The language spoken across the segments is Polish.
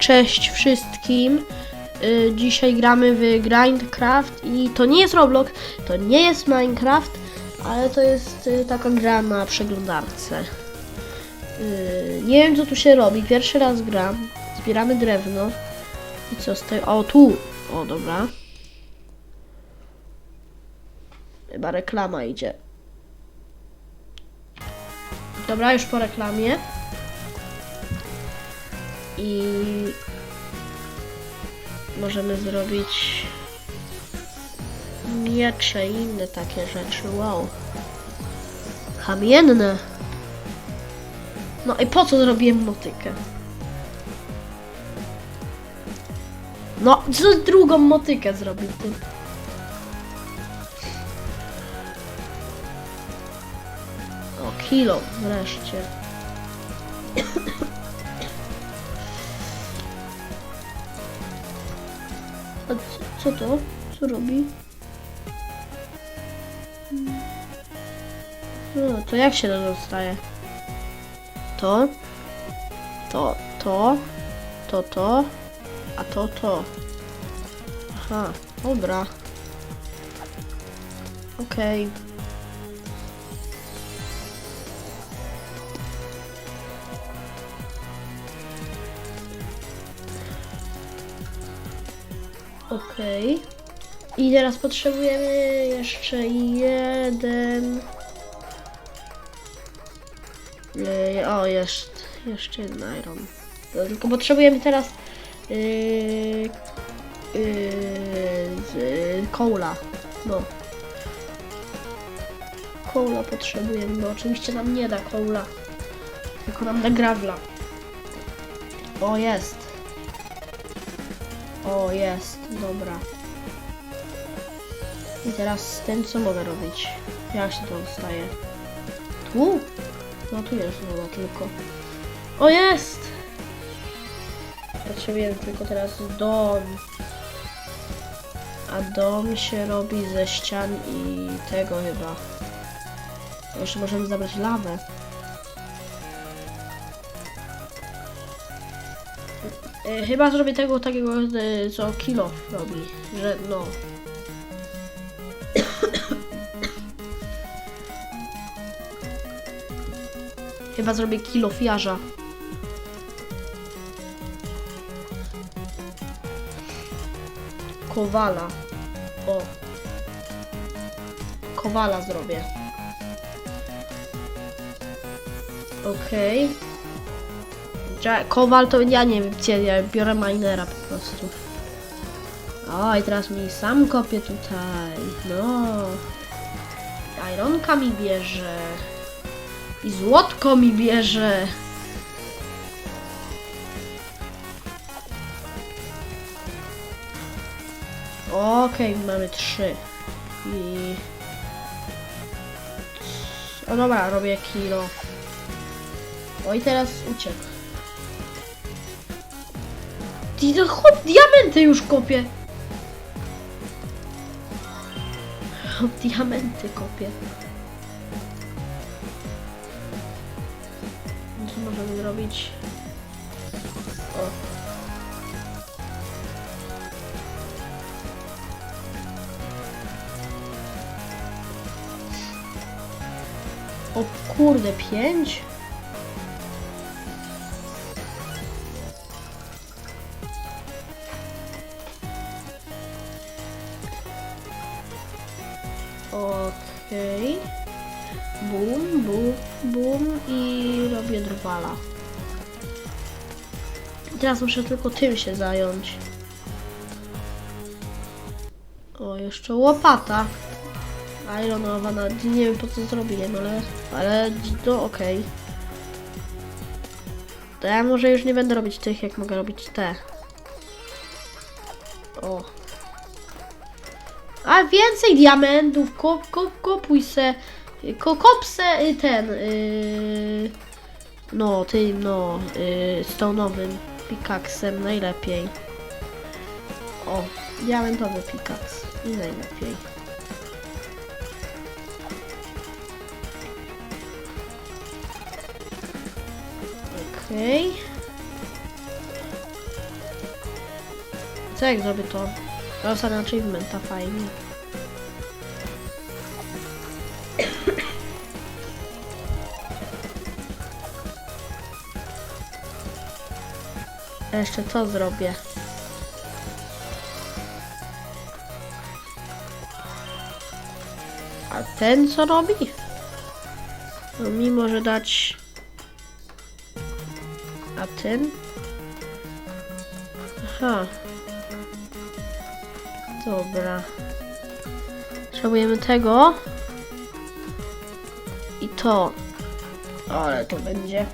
Cześć wszystkim. Y, Dzisiaj gramy w Grindcraft i to nie jest Roblox, to nie jest Minecraft, ale to jest y, taka gra na przeglądarce. Y, Nie wiem co tu się robi, pierwszy raz gram. Zbieramy drewno. I co z tego? O, tu! O, dobra. Chyba reklama idzie. Dobra, już po reklamie. I możemy zrobić miecze i inne takie rzeczy. Wow. Kamienne. No i po co zrobiłem motykę? No, co drugą motykę zrobił ty? O, kilo, wreszcie. Co, to? Co robi? No, to jak się to dostaje? To, to, to, to, to, a to, to. Aha, dobra. Okej. Okej. I teraz potrzebujemy jeszcze jeden. Yy, o, jest. Jeszcze jeden iron. To Tylko potrzebujemy teraz yy, yy, yy, kołla. No. Kołla potrzebujemy, bo oczywiście nam nie da kołla. Tylko nam da gravla. O, jest. O, jest. Dobra. I teraz z tym co mogę robić? Jak się to dostaje? Tu? No tu jest woda tylko. O jest! Potrzebujemy tylko teraz dom. A dom się robi ze ścian i tego chyba. Jeszcze możemy zabrać lawę. E, Chyba zrobię tego takiego, e, co kilo robi, że no. Chyba zrobię kilo fiarza. Kowala. O. Kowala zrobię. Okej. Okay. Kowal to ja nie wiem gdzie, ja biorę minera po prostu. O, i teraz mi sam kopię tutaj. No. Ironka mi bierze. I złotko mi bierze. Okej, mamy trzy. I... O dobra, robię kilo. O i teraz uciekł. Ty to chłop diamenty już kopie. Diamenty kopie. Co możemy zrobić? O. O kurde, pięć? Okej. Bum, bum, bum i robię drwala. Teraz muszę tylko tym się zająć. O, jeszcze łopata. Ironowa, nawet nie wiem po co zrobiłem, ale... Ale to okej. To ja może już nie będę robić tych, jak mogę robić te. O. A więcej diamentów, kop, kop, kopuj se, ko, kop se y, ten, yy, no tym, no, yy, stone'owym pikaksem najlepiej. O, diamentowy pikaks i najlepiej. Okej. co jak zrobię to? Dostanę achievementa, fajnie. Jeszcze co zrobię? A ten co robi? No mi może dać... A ten? Aha. Dobra. Potrzebujemy tego. I to. Ale to będzie.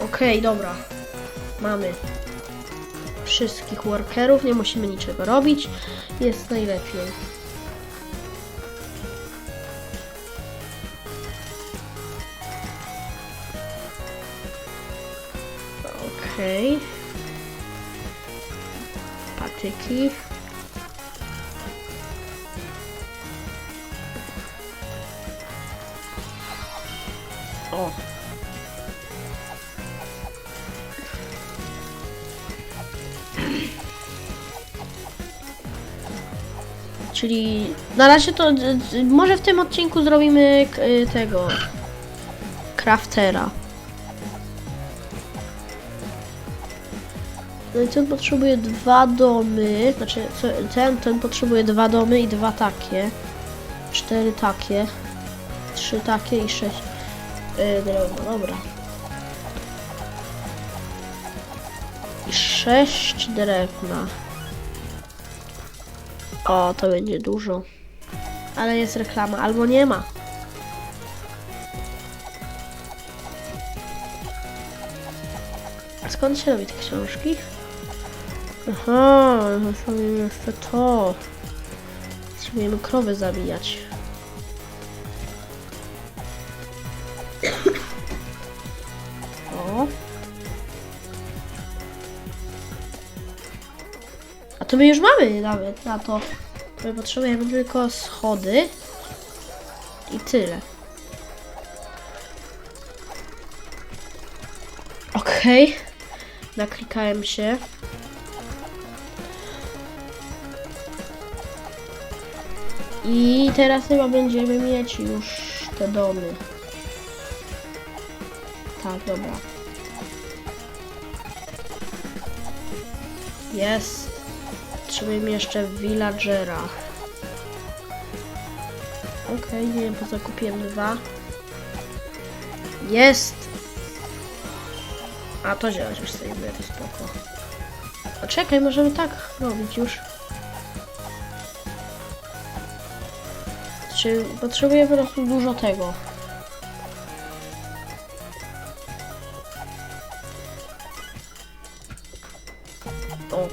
Okej, dobra. Mamy wszystkich workerów, nie musimy niczego robić. Jest najlepiej. Okej. Patyki. O. Czyli na razie to może w tym odcinku zrobimy y, tego craftera. No i ten potrzebuje dwa domy, znaczy ten, ten potrzebuje dwa domy i dwa takie. Cztery takie. Trzy takie i sześć yy, dobra. I sześć drewna. O, to będzie dużo. Ale jest reklama, albo nie ma. Skąd się robi te książki? Aha, no sobie to. Potrzebujemy krowy zabijać. O. A to my już mamy nawet na to. My potrzebujemy tylko schody. I tyle. Okej. Naklikałem się. I teraz chyba będziemy mieć już te domy. Tak, dobra. Jest. Potrzebujemy jeszcze villagera. Okej, nie wiem po co kupiłem dwa. Jest! A to działać już sobie to spoko. A czekaj, możemy tak robić już. Czy potrzebuję po prostu dużo tego? O.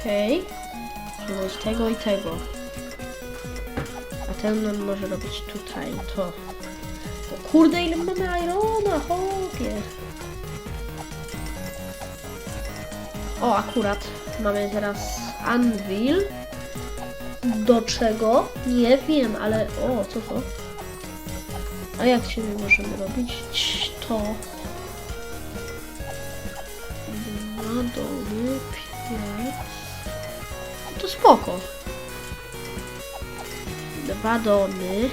Okej. Okay. Tego i tego. A ten nam może robić tutaj to. O kurde, ile mamy irona, chłopie. O, akurat mamy teraz anvil. Do czego? Nie wiem, ale... O, co to? A jak się nie możemy robić? To... Dwa domy, pięć... To spoko. Dwa domy.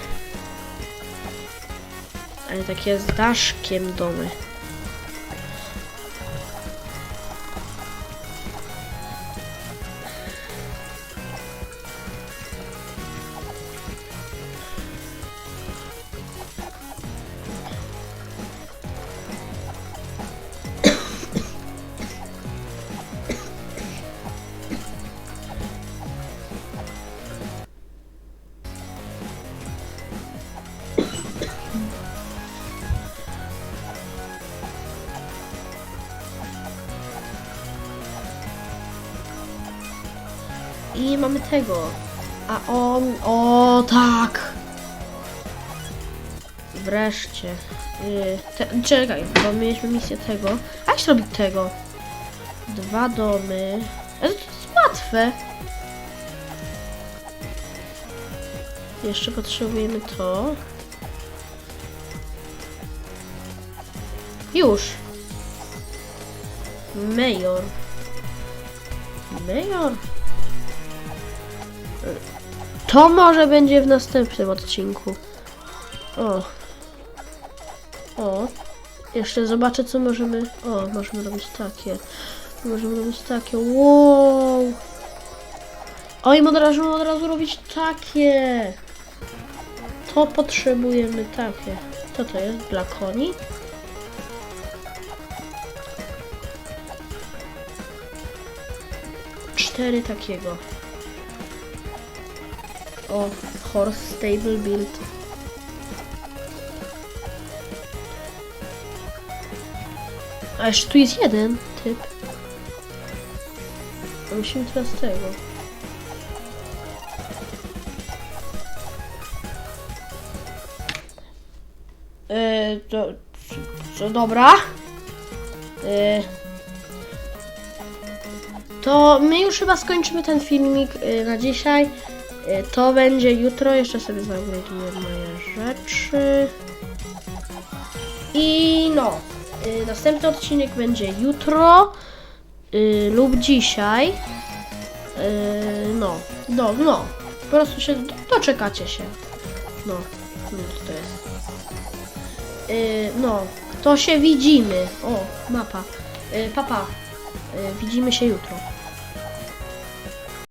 Ale takie z daszkiem domy. I mamy tego. A on... O, tak! Wreszcie. Yy, te, czekaj, bo mieliśmy misję tego. A jak się robi tego? Dwa domy. Ale to jest łatwe. Jeszcze potrzebujemy to. Już. Major. Major. To może będzie w następnym odcinku. O. O. Jeszcze zobaczę, co możemy... O, możemy robić takie. Możemy robić takie. Wow. Oj, od razu, od razu robić takie. To potrzebujemy takie. Co to jest? Dla koni? Cztery takiego. O, horse stable build. A jeszcze tu jest jeden typ. A musimy teraz tego. Yy, to, to dobra. Yy, to my już chyba skończymy ten filmik yy, na dzisiaj. Yy, to będzie jutro. Jeszcze sobie zaupgrade'uję moje rzeczy. I no. Yy, następny odcinek będzie jutro yy, lub dzisiaj. No, no, no. Po prostu się doczekacie się. No, co to jest. No, to się widzimy. O, mapa. Papa. Widzimy się jutro.